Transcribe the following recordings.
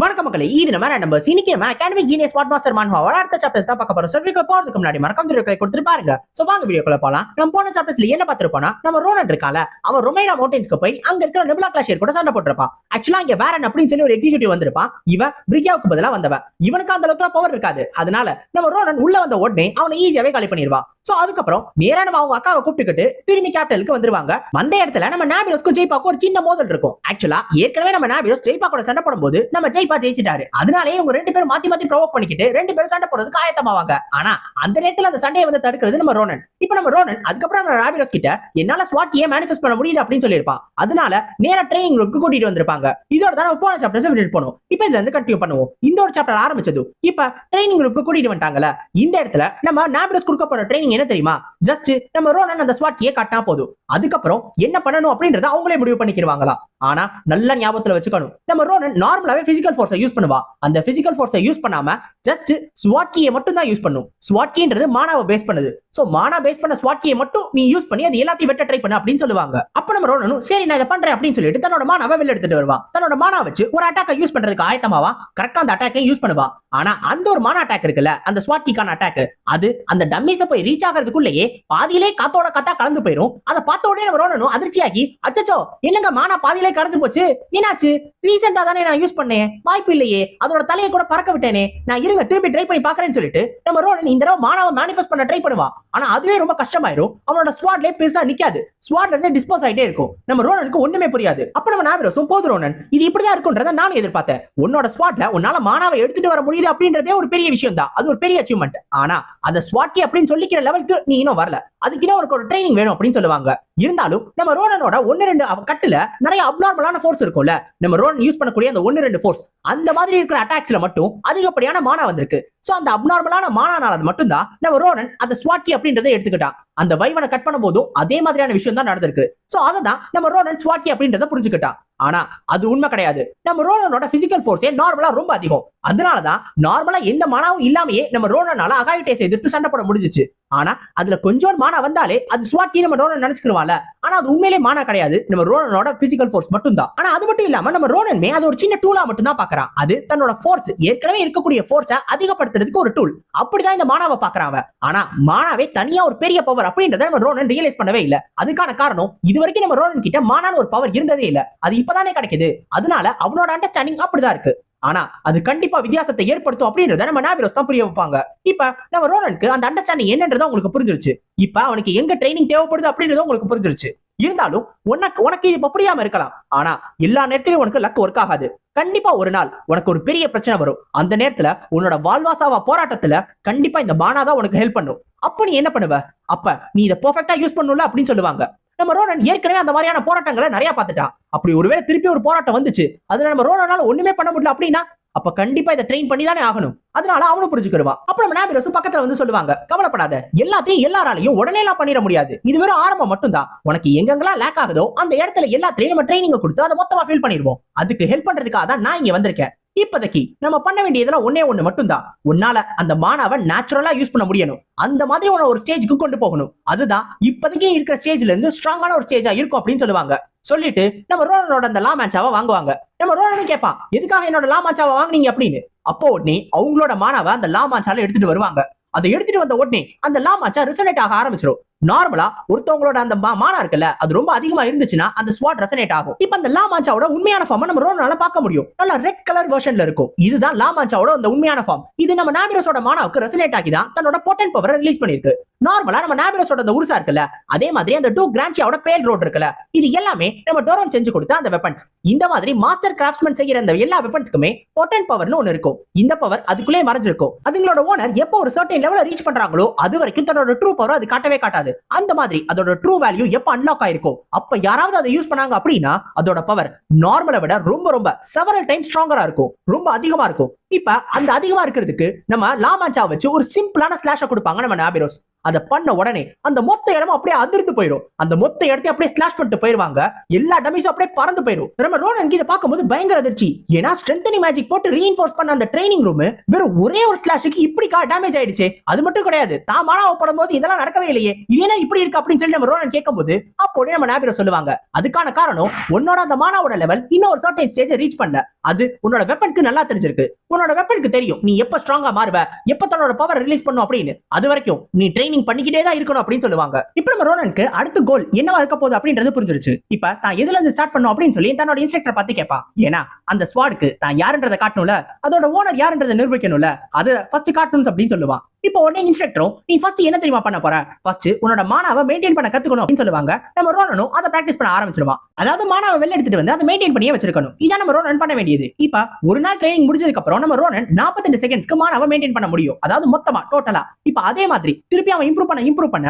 வணக்கம் மக்களே இது நம்ம நம்பர் இன்னைக்கு நம்ம அகாடமிக் ஜீனியஸ் ஸ்மார்ட் மாஸ்டர் மான்ஹாவோட அடுத்த சாப்டர்ஸ் தான் பார்க்க போறோம். சர்விக்கல போறதுக்கு முன்னாடி மறக்காம வீடியோக்களை கொடுத்துட்டு பாருங்க. சோ வாங்க வீடியோக்குள்ள போலாம். நம்ம போன சாப்டர்ஸ்ல என்ன பார்த்திருப்போம்னா நம்ம ரோனன் இருக்கால அவன் ரொமேனா மவுண்டன்ஸ்க்கு போய் அங்க இருக்கிற நிபுலா கிளாஷியர் கூட சண்டை போட்டிருப்பான். ஆக்சுவலா இங்க வேற அப்படின்னு சொல்லி ஒரு எக்ஸிகியூட்டிவ் வந்திருப்பான். இவன் பிரிகாவுக்கு பதிலா வந்தவன். இவனுக்கு அந்த அளவுக்கு பவர் இருக்காது. அதனால நம்ம ரோனன் உள்ள வந்த உடனே அவனை ஈஸியாவே காலி பண்ணிடுவான். சோ அதுக்கப்புறம் நேரா நம்ம அவங்க அக்காவை கூப்பிட்டுக்கிட்டு திரும்பி கேபிட்டலுக்கு வந்துருவாங்க. வந்த இடத்துல நம்ம நாபிரோஸ்க்கும் ஜெய்பாக்கும் ஒரு சின்ன மோதல் இருக்கும். ஆக்சுவலா ஏற்கனவே நம்ம நாபிரோஸ் ஜெய்பா கூட சண்டை போடும்போது நம்ம ஜெய்பா ஜெயிச்சிட்டாரு. அதனாலே இவங்க ரெண்டு பேரும் மாத்தி மாத்தி ப்ரோவோக் பண்ணிக்கிட்டு ரெண்டு பேரும் சண்டை போடுறதுக்கு ஆயத்தமாவாங்க. ஆனா அந்த நேரத்துல அந்த சண்டையை வந்து தடுக்கிறது நம்ம ரோனன். இப்ப நம்ம ரோனன் அதுக்கப்புறம் நம்ம நாபிரோஸ் கிட்ட என்னால ஸ்வாட் ஏன் மேனிஃபெஸ்ட் பண்ண முடியல அப்படின்னு சொல்லியிருப்பான். அதனால நேரா ட்ரைனிங் ரூமுக்கு கூட்டிட்டு வந்திருப்பாங்க. இதோட தான் நம்ம போன சாப்டர்ஸ் விட்டு போனோம். இப்ப இதுல இருந்து கண்டினியூ பண்ணுவோம். இந்த ஒரு சாப்டர் ஆரம்பிச்சது இப்ப ட்ரைனிங் ரூமுக்கு கூட்டிட்டு வந்துட்டாங்கல்ல இந்த இடத்துல நம்ம நாபிரோஸ் கொடுக்க போற ட்ரைனிங் என்ன தெரியுமா? ஜஸ்ட் நம்ம ரோனன் அந்த ஸ்வாட் காட்டினா போதும். அதுக்கப்புறம் என்ன பண்ணணும் அப்படின்றத அவங்களே முடிவு பண்ணிக்கிடுவாங்களா? ஆனா நல்ல ஞாபகத்துல வச்சுக்கணும். நம்ம ரோனன் நார்மலாவே பிசிக்கல் ஃபோர்ஸை யூஸ் பண்ணுவா. அந்த பிசிக்கல் ஃபோர்ஸை யூஸ் பண்ணாம ஜஸ்ட் ஸ்வாட் கீயை மட்டும் தான் யூஸ் பண்ணும். ஸ்வாட் கீன்றது மானாவை பேஸ் பண்ணுது. சோ மானா பேஸ் பண்ண ஸ்வாட் கீயை மட்டும் நீ யூஸ் பண்ணி அது எல்லாத்தையும் வெட்ட ட்ரை பண்ண அப்படின்னு சொல்லுவாங்க. அப்ப நம்ம ரோனனும் சரி நான் இதை பண்றேன் அப்படின்னு சொல்லிட்டு தன்னோட மானாவை வெளில எடுத்துட்டு வருவா. தன்னோட மானா வச்சு ஒரு அட்டாக்கை யூஸ் பண்றதுக்கு ஆயத்தமாவா? கரெக்டா அந்த அட்டாக்கை யூஸ் பண்ணுவா. ஆனா அந்த ஒரு மானா அட்டாக் இருக்குல்ல அந்த ஸ்வாட் கீக்கான அட்டாக் அது அந்த டம்மிஸ போய் ரீச் ஆகிறதுக்குள்ளேயே பாதியிலே காத்தோட காத்தா கலந்து போயிரும். அதை பார்த்த உடனே நம்ம ரோனனும் அதிர்ச்சியாகி அச்சச்சோ என்னங்க மானா பாதியிலே கரைஞ்சு போச்சு? என்னாச்சு? ரீசெண்டா தானே நான் யூஸ் பண்ணேன். வாய்ப்பு இல்லையே. அதோட தலையை கூட பறக்க விட்டேனே. நான் இருங்க திருப்பி ட்ரை பண்ணி பாக்குறேன்னு சொல்லிட்டு நம்ம ரோனன் இந்த தடவை மானாவை மேனிஃபெஸ்ட் பண்ண ட்ரை பண்ணுவா. ஆனா அதுவே ரொம்ப கஷ்டமாயிரும். அவனோட ஸ்வாட்லயே பெருசா நிக்காது. ஸ்வாட்ல இருந்து டிஸ்போஸ் ஆயிட்டே இருக்கும். நம்ம ரோனனுக்கு ஒண்ணுமே புரியாது. அப்ப நம்ம நாவிரசும் போது ரோனன் இது இப்படிதான் இருக்கும்ன்றத நானும் எதிர்பார்த்தேன். உன்னோட ஸ்வாட்ல உன்னால மானாவை எடுத்துட்டு வர முடியுது அப்படின்றதே ஒரு பெரிய விஷயம் தான் அது ஒரு பெரிய அச்சீவ்மெண்ட் ஆனா அந்த ஸ்வாட்டி அப்படின்னு சொல்லிக்கிற லெவலுக்கு நீ இன்னும் வரல. அதுக்கு உனக்கு ஒரு ட்ரைனிங் வேணும் அப்படின்னு சொல்லுவாங்க. இருந்தாலும் நம்ம ரோடனோட ஒன்னு ரெண்டு கட்டுல நிறைய அப்நார்மலான ஃபோர்ஸ் இருக்கும்ல. நம்ம ரோடன் யூஸ் பண்ணக்கூடிய அந்த ஒன்னு ரெண்டு ஃபோர்ஸ் அந்த மாதிரி இருக்கிற அட்டாக்ஸ்ல மட்டும் அதிகப்படியான மானா வந்திருக்கு. சோ அந்த அப்நார்மலான மானானால அது மட்டும்தான் நம்ம ரோனன் அந்த ஸ்வாட்டி அப்படின்றத எடுத்துக்கிட்டான். அந்த வைவனை கட் பண்ணும் போதும் அதே மாதிரியான விஷயம் தான் நடந்திருக்கு. சோ அததான் நம்ம ரோனன் ஸ்வாட்டி அப்படின்றத புரிஞ்சுக்கிட்டான். ஆனா அது உண்மை கிடையாது. நம்ம ரோனனோட பிசிக்கல் ஃபோர்ஸே நார்மலா ரொம்ப அதிகம். அதனாலதான் நார்மலா எந்த மானாவும் இல்லாமயே நம்ம ரோனனால அகாயிட்டேஸ் எதிர்த்து சண்டை போட முடிஞ்சிச்சு. ஆனா அதுல கொஞ்சம் மானா வந்தாலே அது ஸ்வாட்டி நம்ம ரோனன் நினைச்சுக்கிறவால ஆனா அது உண்மையிலே மானா கிடையாது. நம்ம ரோனனோட பிசிக்கல் ஃபோர்ஸ் மட்டும் தான் ஆனா அது மட்டும் இல்லாம நம்ம ரோனன்மே அது ஒரு சின்ன டூலா மட்டும் தான் பாக்குறான் அது தன்னோட ஃபோர்ஸ் ஏற்கனவே இருக்கக்கூடிய ஃபோர்ஸை அதிகப்படுத்துறதுக்கு ஒரு டூல் அப்படிதான் இந்த மானாவை பாக்குறான் ஆனா மானாவே தனியா ஒரு பெரிய பவர் அப்படின்றத நம்ம ரோனன் ரியலைஸ் பண்ணவே இல்ல. அதுக்கான காரணம் இது வரைக்கும் நம்ம ரோனன் கிட்ட மானான ஒரு பவர் இருந்ததே இல்ல. அது இப்பதானே கிடைக்குது. அதனால அவனோட அண்டர்ஸ்டாண்டிங் அப்படிதான் இருக்கு. ஆனா அது கண்டிப்பா வித்தியாசத்தை ஏற்படுத்தும் அப்படின்றத நம்ம நாபிரோஸ் தான் புரிய வைப்பாங்க. இப்ப நம்ம ரோனனுக்கு அந்த அண்டர்ஸ்டாண்டிங் என்னன்றது உங்களுக்கு புரிஞ்சிருச்சு. இப்ப அவனுக்கு எங்க ட்ரைனிங் தேவைப்படுது அப்படின்றது உங்களுக்கு புரிஞ்சிருச்சு. இருந்தாலும் உனக்கு உனக்கு இப்ப புரியாம இருக்கலாம். ஆனா எல்லா நேரத்திலும் உனக்கு லக் ஒர்க் ஆகாது. கண்டிப்பா ஒரு நாள் உனக்கு ஒரு பெரிய பிரச்சனை வரும். அந்த நேரத்துல உன்னோட வாழ்வாசாவா போராட்டத்துல கண்டிப்பா இந்த பானா தான் உனக்கு ஹெல்ப் பண்ணும். அப்ப நீ என்ன பண்ணுவ? அப்ப நீ இதை பெர்ஃபெக்ட்டா யூஸ் பண்ணுல அப்படின்னு சொல்லுவாங்க. நம்ம ரோனன் ஏற்கனவே அந்த மாதிரியான போராட்டங்களை நிறைய பார்த்துட்டான் அப்படி ஒருவேளை திருப்பி ஒரு போராட்டம் வந்துச்சு. அதுல நம்ம ரோனனால ஒண்ணுமே பண்ண முடியல அப்படின்னா அப்ப கண்டிப்பா இதை ட்ரெயின் பண்ணி தானே ஆகணும். அதனால அவனும் புரிஞ்சுக்கிடுவான். அப்ப நம்ம நாபிரசும் பக்கத்துல வந்து சொல்லுவாங்க கவலைப்படாத. எல்லாத்தையும் எல்லாராலையும் உடனே எல்லாம் பண்ணிட முடியாது. இது வெறும் ஆரம்பம் மட்டும்தான். உனக்கு எங்கெங்கெல்லாம் லேக் ஆகுதோ அந்த இடத்துல எல்லாத்திலையும் நம்ம ட்ரைனிங் கொடுத்து அதை மொத்தமா ஃபீல் பண்ணிடுவோம். அதுக்கு ஹெல்ப் பண்றதுக்காக தான் நான் இங்க வந்திருக்கேன். இப்போதைக்கு நம்ம பண்ண வேண்டியதுல ஒன்னே ஒண்ணு மட்டும்தான். உன்னால அந்த மாணவ நேச்சுரலா யூஸ் பண்ண முடியணும். அந்த மாதிரி உன ஒரு ஸ்டேஜுக்கு கொண்டு போகணும். அதுதான் இப்போதைக்கு இருக்கிற ஸ்டேஜ்ல இருந்து ஸ்ட்ராங்கான ஒரு ஸ்டேஜா இருக்கும் அப்படின்னு சொல்லுவாங்க. சொல்லிட்டு நம்ம ரோனனோட அந்த லா மேட்சாவை வாங்குவாங்க. நம்ம ரோனனும் கேட்பான் எதுக்காக என்னோட லா மேட்சாவை வாங்குனீங்க? அப்படின்னு. அப்போ உடனே அவங்களோட மாணவ அந்த லா மேட்சால எடுத்துட்டு வருவாங்க. அதை எடுத்துட்டு வந்த உடனே அந்த லா மேட்சா ரிசனேட் ஆக ஆரம்பிச்சிடும் நார்மலா ஒருத்தவங்களோட அந்த மானா இருக்குல்ல அது ரொம்ப அதிகமா இருந்துச்சுன்னா அந்த ஸ்வாட் ரெசனேட் ஆகும். இப்ப அந்த லாமாஞ்சாவோட உண்மையான ஃபார்ம் நம்ம ரோனால பார்க்க முடியும். நல்லா ரெட் கலர் வெர்ஷன்ல இருக்கும். இதுதான் லாமாஞ்சாவோட அந்த உண்மையான ஃபார்ம் இது நம்ம நாமிரஸோட மானாவுக்கு ரெசனேட் ஆகி தான் தன்னோட பொட்டன் பவரை ரிலீஸ் பண்ணிருக்கு நார்மலா நம்ம நாமிரஸோட அந்த உருசா இருக்குல்ல அதே மாதிரி அந்த டூ கிரான்ச்சியோட பேல் ரோட் இருக்குல்ல இது எல்லாமே நம்ம டோரோன் செஞ்சு கொடுத்த அந்த வெப்பன்ஸ் இந்த மாதிரி மாஸ்டர் கிராஃப்ட்மேன் செய்யற அந்த எல்லா வெப்பன்ஸ்க்குமே பொட்டன் பவர்னு ஒன்னு இருக்கும். இந்த பவர் அதுக்குள்ளே மறைஞ்சிருக்கும். அதுங்களோட ஓனர் எப்போ ஒரு சர்டன் லெவல ரீச் பண்றாங்களோ அது வரைக்கும் தன்னோட ட்ரூ பவர் அது காட்டவே காட்டாது. அந்த மாதிரி அதோட ட்ரூ வேல்யூ எப்ப அன்லாக் ஆயிருக்கும் அப்ப யாராவது அதை யூஸ் பண்ணாங்க அப்படின்னா அதோட பவர் நார்மலை விட ரொம்ப ரொம்ப செவரல் டைம் ஸ்ட்ராங்கரா இருக்கும். ரொம்ப அதிகமா இருக்கும். இப்ப அந்த அதிகமா இருக்கிறதுக்கு நம்ம லாமாஞ்சா வச்சு ஒரு சிம்பிளான ஸ்லாஷ கொடுப்பாங்க நம்ம நாபிரோஸ் அதை பண்ண உடனே அந்த மொத்த இடமும் அப்படியே அதிர்ந்து போயிடும். அந்த மொத்த இடத்தையும் அப்படியே ஸ்லாஷ் பண்ணிட்டு போயிருவாங்க. எல்லா டமிஸும் அப்படியே பறந்து போயிடும். நம்ம ரோனன் இதை பார்க்கும்போது பயங்கர அதிர்ச்சி. ஏன்னா ஸ்ட்ரென்தனி மேஜிக் போட்டு ரீஇன்ஃபோர்ஸ் பண்ண அந்த ட்ரைனிங் ரூம் வெறும் ஒரே ஒரு ஸ்லாஷுக்கு இப்படி டேமேஜ் ஆயிடுச்சு. அது மட்டும் கிடையாது. தான் மானாவ போடும்போது இதெல்லாம் நடக்கவே இல்லையே. ஏன்னா இப்படி இருக்கு அப்படின்னு சொல்லி நம்ம ரோனன் கேட்கும்போது அப்போதே நம்ம நாபிரோ சொல்லுவாங்க. அதுக்கான காரணம் உன்னோட அந்த மானாவோட லெவல் இன்னும் ஒரு சர்டன் ஸ்டேஜ் ரீச் பண்ணல அது உன்னோட வெப்பனுக்கு நல்லா தெரிஞ்சிருக்கு. உன்னோட வெப்பனுக்கு தெரியும். நீ எப்ப ஸ்ட்ராங்கா மாறுவ? எப்ப தன்னோட பவர் ரிலீஸ் பண்ணும் அப்படின்னு. அது வரைக்கும் நீ ட்ரைனிங் பண்ணிக்கிட்டே தான் இருக்கணும் அப்படின்னு சொல்லுவாங்க. இப்ப நம்ம ரோனனுக்கு அடுத்த கோல் என்னவா இருக்க போகுது அப்படின்றது புரிஞ்சிருச்சு. இப்ப தான் எதுல இருந்து ஸ்டார்ட் பண்ணும் அப்படின்னு சொல்லி தன்னோட இன்ஸ்ட்ரக்டர் பார்த்து கேட்பான் ஏன்னா அந்த ஸ்வாடுக்கு தான் யாருன்றதை காட்டணும்ல அதோட ஓனர் யாருன்றதை நிரூபிக்கணும்ல அது ஃபர்ஸ்ட் காட்டணும் அப்படின்னு சொல்லுவான் இப்போ உடனே இன்ஸ்ட்ரக்டரும் நீ ஃபர்ஸ்ட் என்ன தெரியுமா பண்ண போற? ஃபர்ஸ்ட் உன்னோட மாணவ மெயின்டைன் பண்ண கத்துக்கணும் அப்படின்னு சொல்லுவாங்க. நம்ம ரோனனும் அதை பிராக்டிஸ் பண்ண ஆரம்பிச்சிருவான். அதாவது மாணவ வெளில எடுத்துட்டு வந்து அதை மெயின்டைன் பண்ணியே வச்சிருக்கணும். இதான் நம்ம ரோனன் பண்ண வேண்டியது. இப்ப ஒரு நாள் ட்ரைனிங் முடிஞ்சதுக்கு அப்புறம் நம்ம ரோனன் 42 செகண்ட்ஸ்க்கு மாணவ மெயின்டைன் பண்ண முடியும். அதாவது மொத்தமா டோட்டலா இப்ப அதே மாதிரி திருப்பி அவன் இம்ப்ரூவ் பண்ண இம்ப்ரூவ் பண்ண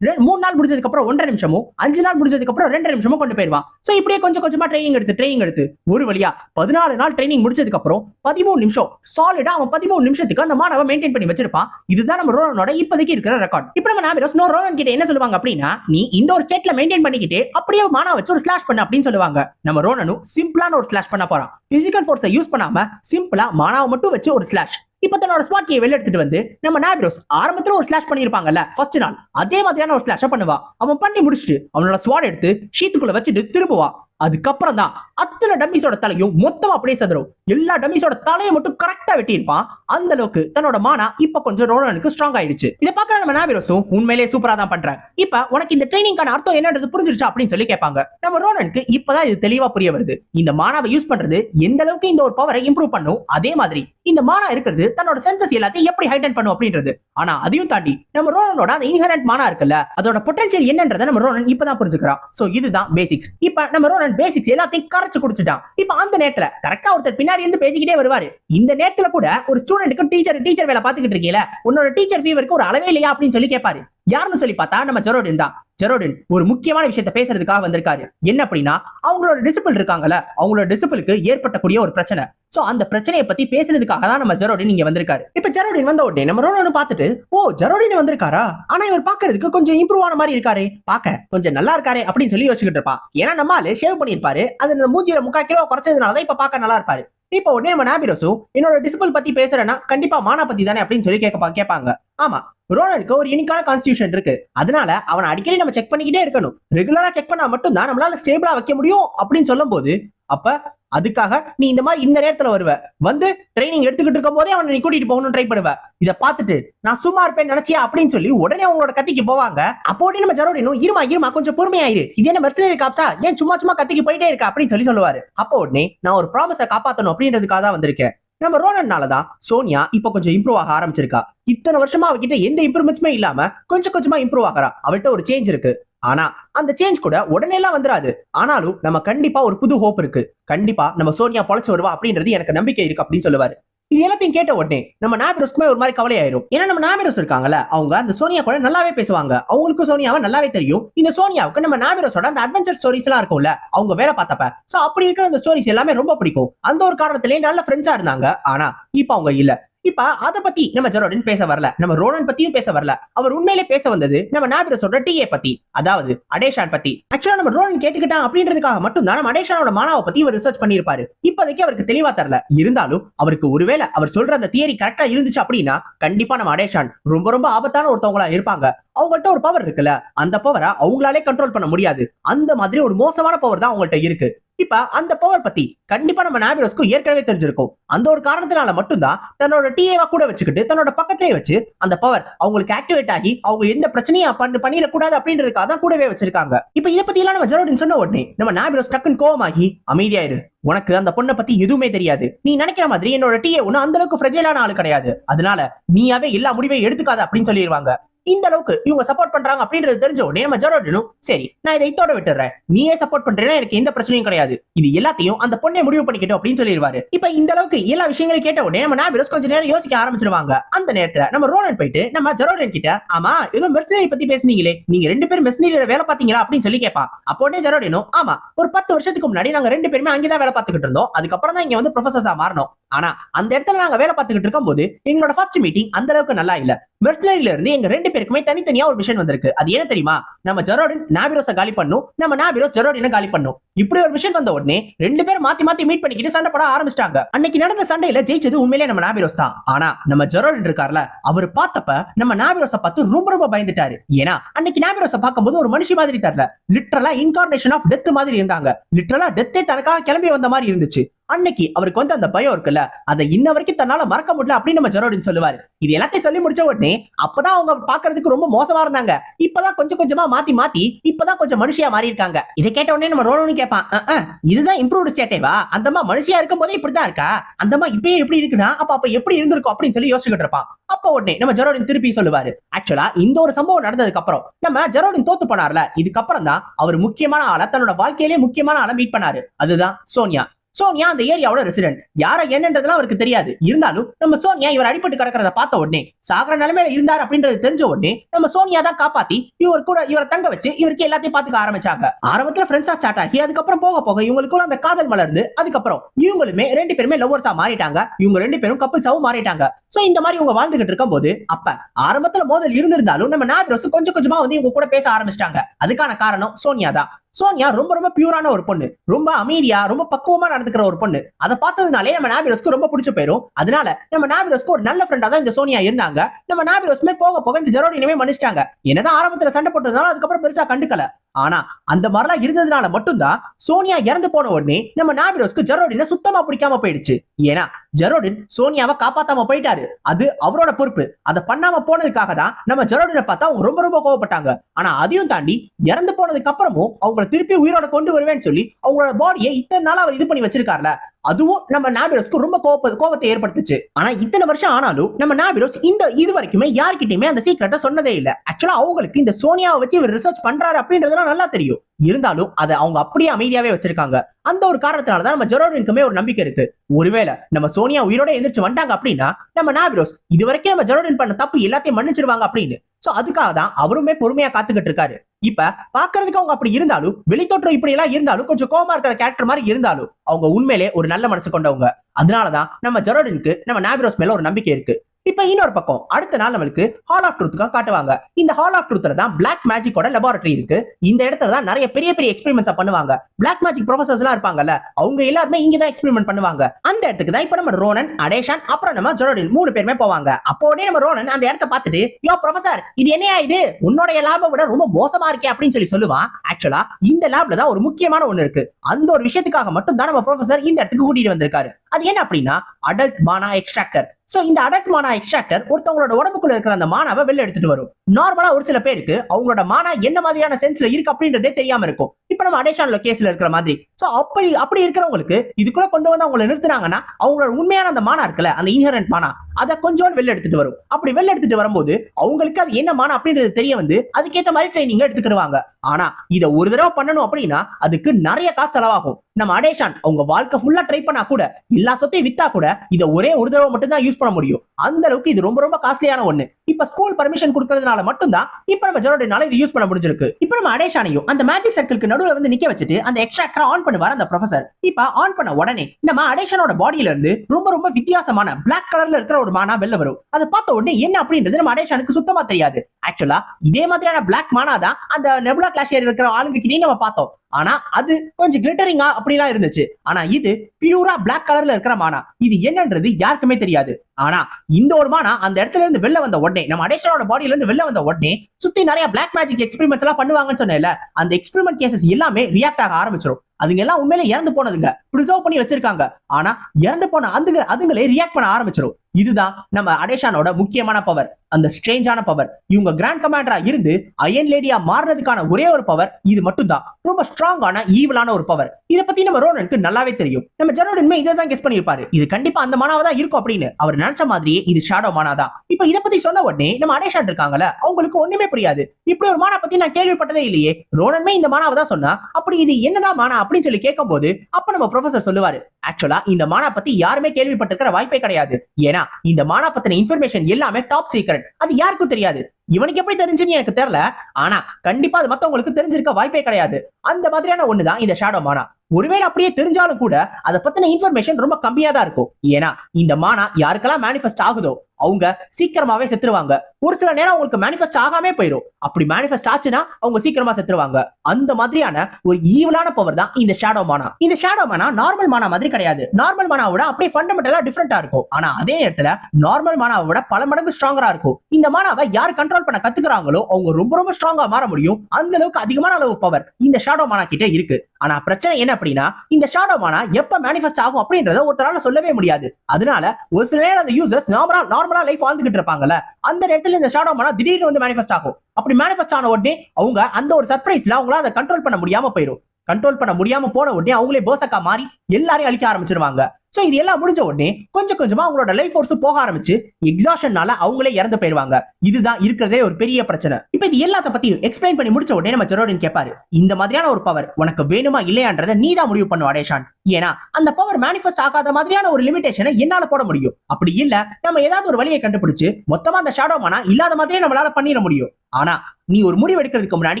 மூணு நாள் முடிஞ்சதுக்கு அப்புறம் ஒன்றரை நிமிஷமும் அஞ்சு நாள் முடிஞ்சதுக்கு அப்புறம் ரெண்டரை நிமிஷமும் கொண்டு போயிருவான் சோ இப்படியே கொஞ்சம் கொஞ்சமா ட்ரைனிங் எடுத்து ட்ரைனிங் எடுத்து ஒரு வழியா பதினாலு நாள் ட்ரைனிங் முடிச்சதுக்கு அப்புறம் பதிமூணு நிமிஷம் சாலிடா அவன் பதிமூணு நிமிஷத்துக்கு அந்த மாணவ மெயின்டைன் பண்ணி வச்சிருப்பான். இதுதான் நம்ம ரோனோட இப்போதைக்கு இருக்கிற ரெக்கார்ட் இப்போ நம்ம நாபிரோஸ் நோ ரோனன் கிட்ட என்ன சொல்லுவாங்க அப்படின்னா நீ இந்த ஒரு ஸ்டேட்ல மெயின்டைன் பண்ணிக்கிட்டு அப்படியே மானா வச்சு ஒரு ஸ்லாஷ் பண்ண அப்படின்னு சொல்லுவாங்க. நம்ம ரோனனும் சிம்பிளான ஒரு ஸ்லாஷ் பண்ண போறான். பிசிக்கல் ஃபோர்ஸை யூஸ் பண்ணாம சிம்பிளா மானாவை மட்டும் வச்சு ஒரு ஸ்லாஷ் இப்ப தன்னோட ஸ்மார்ட் கீயை வெளில எடுத்துட்டு வந்து நம்ம நாபிரோஸ் ஆரம்பத்துல ஒரு ஸ்லாஷ் பண்ணிருப்பாங்கல்ல ஃபர்ஸ்ட் நாள். அதே மாதிரியான ஒரு ஸ்லாஷ பண்ணுவா. அவன் பண்ணி முடிச்சுட்டு அவனோட ஸ்வாட் எடுத்து ஷீத்துக்குள்ள வச்சுட்டு திரும்புவா. அதுக்கப்புறம் தான் அத்தனை டம்மிஸோட தலையும் மொத்தமா அப்படியே சதுரும் எல்லா டம்மிஸோட தலையை மட்டும் கரெக்டா வெட்டியிருப்பான் அந்த அளவுக்கு தன்னோட மானா இப்ப கொஞ்சம் ரோனனுக்கு ஸ்ட்ராங் ஆயிடுச்சு. இதை பாக்குற நம்ம நாபிரோஸும் உண்மையிலேயே சூப்பரா தான் பண்றேன் இப்ப உனக்கு இந்த ட்ரைனிங்கான அர்த்தம் என்னன்றது புரிஞ்சிருச்சா அப்படின்னு சொல்லி கேட்பாங்க. நம்ம ரோனனுக்கு இப்பதான் இது தெளிவா புரிய வருது. இந்த மானாவை யூஸ் பண்றது எந்த அளவுக்கு இந்த ஒரு பவரை இம்ப்ரூவ் பண்ணும்? அதே மாதிரி இந்த மானா இருக்கிறது தன்னோட சென்சஸ் எல்லாத்தையும் எப்படி ஹைடன் பண்ணும் அப்படின்றது. ஆனா அதையும் தாண்டி நம்ம ரோனனோட அந்த இன்ஹரண்ட் மானா இருக்குல்ல அதோட பொட்டன்ஷியல் என்னன்றதை நம்ம ரோனன் இப்பதான் புரிஞ்சுக்கிறான். சோ இதுதான் பேசிக்ஸ் இப்ப நம்ம ரோனன் பேசிக்ஸ் எல்லாத்தையும் கரைச்சு குடிச்சிட்டான். இப்ப அந்த நேரத்துல கரெக்டா ஒருத்தர் பின்னாடி இருந்து பேசிக்கிட்டே வருவாரு. இந்த நேரத்துல கூட ஒரு ஸ்டூடெண்ட்டுக்கு டீச்சர் டீச்சர் வேலை பாத்துக்கிட்டு இருக்கீல உன்னோட டீச்சர் ஃபீவருக்கு ஒரு அளவே இல்லையா அப்படின்னு சொல்லி கேட்பாரு யாருன்னு சொல்லி பார்த்தா நம்ம ஜெரோடின் தான். ஜெரோடின் ஒரு முக்கியமான விஷயத்த பேசுறதுக்காக வந்திருக்காரு. என்ன அப்படின்னா அவங்களோட டிசிபிள் இருக்காங்கல்ல அவங்களோட டிசிபிளுக்கு ஏற்பட்டக்கூடிய ஒரு பிரச்சனை. சோ அந்த பிரச்சனையை பத்தி பேசுறதுக்காக தான் நம்ம ஜெரோடின் இங்க வந்திருக்காரு. இப்ப ஜெரோடின் வந்த உடனே நம்ம ரோனன் பார்த்துட்டு ஓ ஜெரோடின் வந்திருக்காரா? ஆனா இவர் பாக்குறதுக்கு கொஞ்சம் இம்ப்ரூவ் ஆன மாதிரி இருக்காரு. பாக்க கொஞ்சம் நல்லா இருக்காரு அப்படின்னு சொல்லி யோசிச்சுட்டு இருப்பான். ஏன்னா நம்ம ஆளு ஷேவ் பண்ணிருப்பாரு அது இந்த மூஞ்சியில முக்கா கிலோ குறைச்சதுனாலதான் இப்ப பார்க்க நல்லா இருப்பாரு. இப்போ உடனே நம்ம நாபிரோசும் என்னோட டிசிபிள் பத்தி பேசுறேன்னா கண்டிப்பா மானா பத்தி தானே அப்படின்னு சொல்லி கேட்க கேட்பாங்க. ஆமா ரோனனுக்கு ஒரு யூனிக்கான கான்ஸ்டியூஷன் இருக்கு. அதனால அவனை அடிக்கடி நம்ம செக் பண்ணிக்கிட்டே இருக்கணும். ரெகுலரா செக் பண்ணா மட்டும் தான் நம்மளால ஸ்டேபிளா வைக்க முடியும் அப்படின்னு சொல்லும் போது அப்ப அதுக்காக நீ இந்த மாதிரி இந்த நேரத்துல வருவ. வந்து ட்ரைனிங் எடுத்துக்கிட்டு இருக்கும் போதே அவனை நீ கூட்டிட்டு போகணும்னு ட்ரை பண்ணுவ. இதை பார்த்துட்டு நான் சும்மா இருப்பேன் நினைச்சியா அப்படின்னு சொல்லி உடனே அவங்களோட கத்திக்கு போவாங்க. அப்போ உடனே நம்ம ஜரோடினும் இருமா இருமா கொஞ்சம் பொறுமையாயிரு. இது என்ன மெர்சனரி காப்ஸா ஏன் சும்மா சும்மா கத்திக்கு போயிட்டே இருக்க? அப்படின்னு சொல்லி சொல்லுவாரு. அப்போ உடனே நான் ஒரு ப்ராமிஸை காப்பாத்தணும் அப்படின்றதுக்காக தான் வந்திருக்கேன். நம்ம ரோனன்னால தான் சோனியா இப்போ கொஞ்சம் இம்ப்ரூவ் ஆக ஆரம்பிச்சிருக்கா. இத்தனை வருஷமா அவகிட்ட எந்த இம்ப்ரூவ்மெண்ட்ஸுமே இல்லாம கொஞ்சம் கொஞ்சமா இம்ப்ரூவ் ஆகிறா. அவள்கிட்ட ஒரு சேஞ்ச் இருக்கு. ஆனா அந்த சேஞ்ச் கூட உடனே எல்லாம் வந்துராது. ஆனாலும் நம்ம கண்டிப்பா ஒரு புது ஹோப் இருக்கு. கண்டிப்பா நம்ம சோனியா பொழைச்சு வருவா அப்படின்றது எனக்கு நம்பிக்கை இருக்கு அப்படின்னு சொல்லுவாரு. இது எல்லாத்தையும் கேட்ட உடனே நம்ம நாபிரோஸ்க்குமே ஒரு மாதிரி கவலையாயிரும் ஏன்னா நம்ம நாபிரோஸ் இருக்காங்கல்ல அவங்க அந்த சோனியா கூட நல்லாவே பேசுவாங்க. அவங்களுக்கு சோனியாவை நல்லாவே தெரியும். இந்த சோனியாவுக்கு நம்ம நாபிரோஸோட அந்த அட்வென்ச்சர் ஸ்டோரிஸ் எல்லாம் இருக்கும்ல அவங்க வேலை பார்த்தப்ப. சோ அப்படி இருக்கிற அந்த ஸ்டோரிஸ் எல்லாமே ரொம்ப பிடிக்கும். அந்த ஒரு காரணத்திலேயே நல்ல ஃப்ரெண்ட்ஸா இருந்தாங்க. ஆனா இப்ப அவங்க இல்ல. இப்ப அத பத்தி நம்ம ஜெரோடின் பேச வரல. நம்ம ரோனன் பத்தியும் பேச வரல. அவர் உண்மையிலே பேச வந்தது நம்ம நாபிரஸோட டிஏ பத்தி அதாவது அடேஷான் பத்தி. ஆக்சுவலா நம்ம ரோனன் கேட்டுக்கிட்டான் அப்படின்றதுக்காக மட்டும் தான் நம்ம அடேஷானோட மானாவை பத்தி இவர் ரிசர்ச் பண்ணிருப்பாரு இப்போதைக்கு அவருக்கு தெளிவா தரல. இருந்தாலும் அவருக்கு ஒருவேளை அவர் சொல்ற அந்த தியரி கரெக்டா இருந்துச்சு அப்படின்னா கண்டிப்பா நம்ம அடேஷான் ரொம்ப ரொம்ப ஆபத்தான ஒருத்தவங்களா இருப்பாங்க. அவங்கள்ட்ட ஒரு பவர் இருக்குல்ல அந்த பவரை அவங்களாலே கண்ட்ரோல் பண்ண முடியாது. அந்த மாதிரி ஒரு மோசமான பவர் தான் அவங்கள்ட்ட இருக்கு. இப்ப அந்த பவர் பத்தி கண்டிப்பா நம்ம நாபிரோஸ்க்கு ஏற்கனவே தெரிஞ்சிருக்கும். அந்த ஒரு காரணத்தினால மட்டும்தான் தன்னோட டிஏவா கூட வச்சுக்கிட்டு தன்னோட பக்கத்திலே வச்சு அந்த பவர் அவங்களுக்கு ஆக்டிவேட் ஆகி அவங்க எந்த பிரச்சனையும் பண்ண பண்ணிடக்கூடாது அப்படின்றதுக்காக தான் கூடவே வச்சிருக்காங்க. இப்ப இதை பத்தி எல்லாம் நம்ம ஜெரோடின் சொன்ன உடனே நம்ம நாபிரோஸ் டக்குன்னு கோவமாகி அமைதியாயிரு உனக்கு அந்த பொண்ணை பத்தி எதுவுமே தெரியாது. நீ நினைக்கிற மாதிரி என்னோட டிஏ ஒண்ணு அந்த அளவுக்கு ஃப்ரெஜைலான ஆளு கிடையாது. அதனால நீயாவே எல்லா முடிவையும் எடுத்துக்காத அப்படின்னு சொல்லிடுவாங்க இந்த அளவுக்கு இவங்க சப்போர்ட் பண்றாங்க அப்படின்றது தெரிஞ்ச உடனே நம்ம ஜெரோடினும் சரி நான் இதை இத்தோட விட்டுறேன். நீயே சப்போர்ட் பண்றேன்னா எனக்கு எந்த பிரச்சனையும் கிடையாது. இது எல்லாத்தையும் அந்த பொண்ணை முடிவு பண்ணிக்கிட்டோம் அப்படின்னு சொல்லிடுவாரு. இப்ப இந்த அளவுக்கு எல்லா விஷயங்களையும் கேட்ட உடனே நம்ம நாபிரோஸ் கொஞ்ச நேரம் யோசிக்க ஆரம்பிச்சிருவாங்க. அந்த நேரத்துல நம்ம ரோலன் போயிட்டு நம்ம ஜெரோடன் கிட்ட ஆமா ஏதோ மெர்சினரி பத்தி பேசுனீங்களே நீங்க ரெண்டு பேரும் மெர்சினரியில வேலை பாத்தீங்களா அப்படின்னு சொல்லி கேட்பான் அப்போ உடனே ஜெரோடினும் ஆமா ஒரு பத்து வருஷத்துக்கு முன்னாடி நாங்க ரெண்டு பேருமே அங்கேதான் வேலை பார்த்துக்கிட்டு இருந்தோம். அதுக்கப்புறம் தான் இங்க வந்து ப்ரொஃபசர்ஸா மாறணும். ஆனா அந்த இடத்துல நாங்க வேலை பார்த்துக்கிட்டு இருக்கும் போது எங்களோட ஃபர்ஸ்ட் மீட்டிங் அந்த அளவுக்கு நல்லா இல்ல. மெர்சனரியில இருந்து எங்க ரெண்டு பேருக்குமே தனித்தனியா ஒரு விஷயம் வந்திருக்கு. அது என்ன தெரியுமா? நம்ம ஜெரோடின் நாபிரோஸ காலி பண்ணும். நம்ம நாபிரோஸ் ஜெரோடினை காலி பண்ணும். இப்படி ஒரு விஷயம் வந்த உடனே ரெண்டு பேரும் மாத்தி மாத்தி மீட் பண்ணிக்கிட்டு சண்டை போட ஆரம்பிச்சிட்டாங்க. அன்னைக்கு நடந்த சண்டையில ஜெயிச்சது உண்மையிலே நம்ம நாபிரோஸ் தான். ஆனா நம்ம ஜெரோடின் இருக்கார்ல அவர் பார்த்தப்ப நம்ம நாபிரோஸ பார்த்து ரொம்ப ரொம்ப பயந்துட்டாரு. ஏன்னா அன்னைக்கு நாபிரோஸ பார்க்கும்போது ஒரு மனுஷி மாதிரி தரல லிட்டரலா இன்கார்னேஷன் ஆஃப் டெத் மாதிரி இருந்தாங்க. லிட்டரலா டெத்தே தனக்காக கிளம்பி வந்த மாதிரி இருந்துச்சு. அன்னைக்கு அவருக்கு வந்து அந்த பயம் இருக்குல்ல அதை இன்ன வரைக்கும் தன்னால மறக்க முடியல அப்படின்னு நம்ம ஜெரோடின் சொல்லுவாரு. இது எல்லாத்தையும் சொல்லி முடிச்ச உடனே அப்பதான் அவங்க பாக்குறதுக்கு ரொம்ப மோசமா இருந்தாங்க. இப்பதான் கொஞ்சம் கொஞ்சமா மாத்தி மாத்தி இப்பதான் கொஞ்சம் மனுஷியா மாறி இருக்காங்க இதை கேட்ட உடனே நம்ம ரோனு கேட்பான் "அஹ், இதுதான் இம்ப்ரூவ்டு ஸ்டேட்டேவா அந்தம்மா மனுஷியா இருக்கும் போதே இப்படிதான் இருக்கா அந்தம்மா இப்பயே எப்படி இருக்குன்னா அப்ப அப்ப எப்படி இருந்திருக்கும்? அப்படின்னு சொல்லி யோசிச்சுட்டு இருப்பான். அப்ப உடனே நம்ம ஜெரோடின் திருப்பி சொல்லுவாரு ஆக்சுவலா இந்த ஒரு சம்பவம் நடந்ததுக்கு அப்புறம் நம்ம ஜெரோடின் தோத்து போனார்ல இதுக்கப்புறம் தான் அவர் முக்கியமான ஆளை தன்னோட வாழ்க்கையிலேயே முக்கியமான ஆளை மீட் பண்ணாரு. அதுதான் சோனியா. சோனியா அந்த ஏரியாவோட ரெசிடென்ட் யார என்னன்றதுலாம் அவருக்கு தெரியாது. இருந்தாலும் நம்ம சோனியா இவர் அடிபட்டு கிடக்கிறத பார்த்த உடனே சாகர நிலைமையில இருந்தார் அப்படின்றது தெரிஞ்ச உடனே நம்ம சோனியா தான் காப்பாத்தி இவர் கூட இவரை தங்க வச்சு இவருக்கு எல்லாத்தையும் பாத்துக்க ஆரம்பிச்சாங்க. ஆரம்பத்துல ஃப்ரெண்ட்ஸா ஸ்டார்ட் ஆகி அதுக்கப்புறம் போக போக இவங்களுக்குள்ள அந்த காதல் வளர்ந்து அதுக்கப்புறம் இவங்களுமே ரெண்டு பேருமே லவ்வர்ஸா மாறிட்டாங்க. இவங்க ரெண்டு பேரும் கப்பல்ஸாவும் மாறிட்டாங்க. சோ இந்த மாதிரி இவங்க வாழ்ந்துகிட்டு இருக்கும்போது அப்ப ஆரம்பத்துல மோதல் இருந்திருந்தாலும் நம்ம நாட்ரோஸ் கொஞ்சம் கொஞ்சமா வந்து இவங்க கூட பேச ஆரம்பிச்சிட்டாங்க. அதுக்கான காரணம் சோனியா தான். சோனியா ரொம்ப ரொம்ப பியூரான ஒரு பொண்ணு. ரொம்ப அமைதியா ரொம்ப பக்குவமா நடந்துக்கிற ஒரு பொண்ணு. அதை பார்த்ததுனாலே நம்ம நாபிரஸ்க்கு ரொம்ப பிடிச்ச போயிரும். அதனால நம்ம நாபிரஸ்க்கு ஒரு நல்ல ஃப்ரெண்டா தான் இந்த சோனியா இருந்தாங்க. நம்ம நாபிரஸ்மே போக போக இந்த ஜெரோடினுமே மன்னிச்சிட்டாங்க. என்னதான் ஆரம்பத்துல சண்டை போட்டதுனால அதுக்கப்புறம் பெருசா கண்டுக்கல. ஆனா அந்த மாதிரிலாம் இருந்ததுனால மட்டும்தான் சோனியா இறந்து போன உடனே நம்ம நாபிரோஸ்க்கு ஜெரோடின சுத்தமா பிடிக்காம போயிடுச்சு. ஏன்னா ஜெரோடின் சோனியாவை காப்பாத்தாம போயிட்டாரு. அது அவரோட பொறுப்பு. அதை பண்ணாம போனதுக்காக தான் நம்ம ஜெரோடினை பார்த்தா அவங்க ரொம்ப ரொம்ப கோவப்பட்டாங்க. ஆனா அதையும் தாண்டி இறந்து போனதுக்கு அப்புறமும் அவங்கள திருப்பி உயிரோட கொண்டு வருவேன்னு சொல்லி அவங்களோட பாடியை இத்தனை நாள் அவர் இது பண்ணி வச்சிருக்காருல. அதுவும் நம்ம நாபிரோஸ்க்கு ரொம்ப கோப கோபத்தை ஏற்படுத்துச்சு. ஆனா இத்தனை வருஷம் ஆனாலும் நம்ம நாபிரோஸ் இந்த இது வரைக்குமே யார்கிட்டயுமே அந்த சீக்கிரட்டை சொன்னதே இல்ல. ஆக்சுவலா அவங்களுக்கு இந்த சோனியாவை வச்சு இவர் ரிசர்ச் பண்றாரு அப்படின்றதுலாம் நல்லா தெரியும். இருந்தாலும் அதை அவங்க அப்படியே அமைதியாவே வச்சிருக்காங்க. அந்த ஒரு காரணத்தினால தான் நம்ம ஜெரோடினுக்குமே ஒரு நம்பிக்கை இருக்கு. ஒருவேளை நம்ம சோனியா உயிரோட எந்திரிச்சு வந்தாங்க அப்படின்னா நம்ம நாபிரோஸ் இது வரைக்கும் நம்ம ஜெரோடின் பண்ண தப்பு எல்லாத்தையும் மன்னிச்சிருவாங்க அப்படின்னு. சோ அதுக்காக தான் அவருமே பொறுமையா காத்துக்கிட்டு இருக்காரு. இப்ப பாக்குறதுக்கு அவங்க அப்படி இருந்தாலும் வெளித்தோற்றம் இப்படி எல்லாம் இருந்தாலும் கொஞ்சம் கோமா இருக்கிற கேரக்டர் மாதிரி இருந்தாலும் அவங்க உண்மையிலே ஒரு நல்ல மனசு கொண்டவங்க. அதனாலதான் நம்ம ஜெரோடினுக்கு நம்ம நாபிரோஸ் மேல ஒரு நம்பிக்கை இருக்கு. இப்ப இன்னொரு பக்கம் அடுத்த நாள் நம்மளுக்கு ஹால் ஆஃப் ட்ரூத்துக்காக காட்டுவாங்க. இந்த ஹால் ஆஃப் ட்ரூத்ல தான் பிளாக் மேஜிக்கோட லெபார்டரி இருக்கு. இந்த இடத்துல தான் நிறைய பெரிய பெரிய எக்ஸ்பெரிமெண்ட்ஸ் பண்ணுவாங்க. பிளாக் மேஜிக் ப்ரொஃபசர்ஸ் எல்லாம் இருப்பாங்கல்ல அவங்க எல்லாருமே இங்க தான் எக்ஸ்பெரிமெண்ட் பண்ணுவாங்க. அந்த இடத்துக்கு தான் இப்ப நம்ம ரோனன் அடேஷான் அப்புறம் நம்ம ஜொரோடின் மூணு பேருமே போவாங்க. அப்போ உடனே நம்ம ரோனன் அந்த இடத்த பார்த்துட்டு யோ ப்ரொஃபசர் இது என்னையா இது? உன்னோட லாபை விட ரொம்ப மோசமா இருக்கே அப்படின்னு சொல்லி சொல்லுவான். ஆக்சுவலா இந்த லேப்ல தான் ஒரு முக்கியமான ஒண்ணு இருக்கு. அந்த ஒரு விஷயத்துக்காக மட்டும் தான் நம்ம ப்ரொஃபசர் இந்த இடத்துக்கு கூட்டிட்டு வந்திருக்காரு. அது என்ன அப்படின்னா அடல்ட் மானா எக்ஸ்ட்ராக்டர் சோ இந்த அடல்ட் மானா எக்ஸ்ட்ராக்டர் ஒருத்தவங்களோட உடம்புக்குள்ள இருக்கிற அந்த மானாவை வெளில எடுத்துட்டு வரும். நார்மலா ஒரு சில பேருக்கு அவங்களோட மானா என்ன மாதிரியான சென்ஸ்ல இருக்கு அப்படின்றதே தெரியாம இருக்கும். இப்ப நம்ம அடேஷான்ல கேஸ்ல இருக்கிற மாதிரி. சோ அப்படி அப்படி இருக்கிறவங்களுக்கு இதுக்குள்ள கொண்டு வந்து அவங்களை நிறுத்துனாங்கன்னா அவங்களோட உண்மையான அந்த மானா இருக்குல்ல அந்த இன்ஹரண்ட் மானா அதை கொஞ்சம் வெளில எடுத்துட்டு வரும். அப்படி வெளில எடுத்துட்டு வரும்போது அவங்களுக்கு அது என்ன மானா அப்படின்றது தெரிய வந்து அதுக்கேற்ற மாதிரி ட்ரைனிங் எடுத்துக்கிடுவாங்க ஆனா இதை ஒரு தடவை பண்ணணும் அப்படின்னா அதுக்கு நிறைய காசு செலவாகும். நம்ம அடேஷான் அவங்க வாழ்க்கை ஃபுல்லா ட்ரை பண்ணா கூட எல்லா சொத்தையும் வித்தா கூட இத ஒரே ஒரு தடவை மட்டும் தான் யூஸ் பண்ண முடியும். அந்த அளவுக்கு இது ரொம்ப ரொம்ப காஸ்ட்லியான ஒண்ணு. இப்ப ஸ்கூல் பர்மிஷன் கொடுக்கறதுனால மட்டும்தான் இப்ப நம்ம ஜெரோடினால இது யூஸ் பண்ண முடிஞ்சிருக்கு. இப்ப நம்ம அடேஷானையும் அந்த மேஜிக் சர்க்கிள்க்கு நடுவுல வந்து நிக்க வச்சுட்டு அந்த எக்ஸ்ட்ராக்டர் ஆன் பண்ணுவார் அந்த ப்ரொஃபசர் இப்ப ஆன் பண்ண உடனே நம்ம அடேஷனோட பாடியில இருந்து ரொம்ப ரொம்ப வித்தியாசமான பிளாக் கலர்ல இருக்கிற ஒரு மானா வெளில வரும். அதை பார்த்த உடனே என்ன அப்படின்றது நம்ம அடேஷனுக்கு சுத்தமா தெரியாது. ஆக்சுவலா இதே மாதிரியான பிளாக் மானா தான் அந்த நெபுலா கிளாஷ் இருக்கிற ஆளுங்க கிட்டயும் நம்ம பார்த்தோம். ஆனா அது கொஞ்சம் கிளிட்டரிங்கா அப்படிலாம் இருந்துச்சு. ஆனா இது பியூரா பிளாக் கலர்ல இருக்கிற மானா இது என்னன்றது யாருக்குமே தெரியாது. ஆனா இந்த ஒரு மானா அந்த இடத்துல இருந்து வெளில வந்த உடனே நம்ம அடேஷனோட பாடியில இருந்து வெளில வந்த உடனே சுத்தி நிறைய பிளாக் மேஜிக் எக்ஸ்பெரிமெண்ட்ஸ் எல்லாம் பண்ணுவாங்கன்னு சொன்னேன்ல அந்த எக்ஸ்பெரிமெண்ட் கேசஸ் எல்லாமே ரியாக்ட் ஆக ஆரம்பிச்சிடும் அதுங்க எல்லாம் உண்மையிலே இறந்து போனதுங்க. ப்ரிசர்வ் பண்ணி வச்சிருக்காங்க. ஆனா இறந்து போன அதுங்க அதுங்களே ரியாக்ட் பண்ண ஆரம்பிச்சிடும் இதுதான் நம்ம அடேஷானோட முக்கியமான பவர் அந்த ஸ்ட்ரேஞ்சான பவர் இவங்க கிராண்ட் கமாண்டரா இருந்து அயன் லேடியா மாறினதுக்கான ஒரே ஒரு பவர் இது மட்டும்தான். ரொம்ப ஸ்ட்ராங்கான ஈவலான ஒரு பவர் இத பத்தி நம்ம ரோனனுக்கு நல்லாவே தெரியும். நம்ம ஜெரோடின்மே இதை தான் கெஸ் பண்ணிருப்பாரு இது கண்டிப்பா அந்த மானாவா தான் இருக்கும் அப்படின்னு. அவர் நினைச்ச மாதிரியே இது ஷாடோ மானா தான் இப்ப இத பத்தி சொன்ன உடனே நம்ம அடேஷான் இருக்காங்கல்ல அவங்களுக்கு ஒண்ணுமே புரியாது. இப்படி ஒரு மானா பத்தி நான் கேள்விப்பட்டதே இல்லையே. ரோனன்மே இந்த மானாவை தான் சொன்னா அப்படி இது என்னதான் மானா அப்படின்னு சொல்லி கேட்கும் போது அப்ப நம்ம ப்ரொஃபசர் சொல்லுவாரு ஆக்சுவலா இந்த மானா பத்தி யாருமே கேள்விப்பட்டிருக்கிற வாய்ப்பே கிடையாது. ஏன்னா இந்த மானாபத்தின இன்ஃபர்மேஷன் எல்லாமே டாப் சீக்ரெட் அது யாருக்கும் தெரியாது. இவனுக்கு எப்படி தெரிஞ்சுன்னு எனக்கு தெரியல. ஆனா கண்டிப்பா அது மத்தவங்களுக்கு தெரிஞ்சிருக்க வாய்ப்பே கிடையாது. அந்த மாதிரியான ஒண்ணுதான் இந்த ஷேடோ மானா ஒருவேளை அப்படியே தெரிஞ்சாலும் கூட அதை பத்தின இன்ஃபர்மேஷன் ரொம்ப கம்மியா தான் இருக்கும். ஏன்னா இந்த மானா யாருக்கெல்லாம் மேனிஃபெஸ்ட் ஆகுதோ அவங்க சீக்கிரமாவே செத்துருவாங்க. ஒரு சில நேரம் அவங்களுக்கு மேனிஃபெஸ்ட் ஆகாமே போயிடும் அப்படி மேனிஃபெஸ்ட் ஆச்சுன்னா அவங்க சீக்கிரமா செத்துருவாங்க. அந்த மாதிரியான ஒரு ஈவலான பவர் தான் இந்த ஷேடோ மானா இந்த ஷேடோ மானா நார்மல் மானா மாதிரி கிடையாது. நார்மல் மானாவோட அப்படியே ஃபண்டமெண்டலா டிஃபரெண்டா இருக்கும். ஆனா அதே நேரத்துல நார்மல் மானாவை விட பல மடங்கு ஸ்ட்ராங்கரா இருக்கும். இந்த மானாவை யார் கண்ட்ரோல் பண்ண கத்துக்கிறாங்களோ அவங்க ரொம்ப ரொம்ப ஸ்ட்ராங்கா மாற முடியும். அந்த அளவுக்கு அதிகமான அளவு பவர் இந்த ஷேடோ மானா கிட்டே இருக்கு. ஆனா பிரச்சனை என்ன அப்படின்னா இந்த ஷேடோ மானா எப்ப மேனிஃபெஸ்ட் ஆகும் அப்படின்றத ஒருத்தரால சொல்லவே முடியாது. அதனால ஒரு சில நேரம் அந்த யூசர்ஸ் நார்மலா நார்மலா லைஃப் வாழ்ந்துகிட்டு இருப்பாங்கல்ல அந்த நேரத்துல இந்த ஷேடோ மானா திடீர்னு வந்து மேனிஃபெஸ்ட் ஆகும். அப்படி மேனிஃபெஸ்ட் ஆன உடனே அவங்க அந்த ஒரு சர்ப்ரைஸ்ல அவங்களால அதை கண்ட்ரோல் பண்ண முடியாம போயிடும் கண்ட்ரோல் பண்ண முடியாம போன உடனே அவங்களே போசக்கா மாறி எல்லாரையும் அழிக்க ஆரம்பிச்சிருவாங்க. சோ இது எல்லாம் முடிஞ்ச உடனே கொஞ்சம் கொஞ்சமா அவங்களோட லைஃப் ஃபோர்ஸ் போக ஆரம்பிச்சு எக்ஸாஷன்னால அவங்களே இறந்து போயிடுவாங்க இதுதான் இருக்கிறதே ஒரு பெரிய பிரச்சனை. இப்போ இது எல்லாத்த பத்தியும் எக்ஸ்பிளைன் பண்ணி முடிச்ச உடனே நம்ம ஜெரோடின் கேட்பாரு இந்த மாதிரியான ஒரு பவர் உனக்கு வேணுமா இல்லையான்றதை நீ தான் முடிவு பண்ணுவ அடேஷான் ஏன்னா அந்த பவர் மேனிஃபெஸ்ட் ஆகாத மாதிரியான ஒரு லிமிடேஷனை என்னால போட முடியும். அப்படி இல்ல நம்ம ஏதாவது ஒரு வழியை கண்டுபிடிச்சு மொத்தமா அந்த ஷேடோ மானா இல்லாத மாதிரியே நம்மளால பண்ணிட முடியும். ஆனா நீ ஒரு முடிவு எடுக்கிறதுக்கு முன்னாடி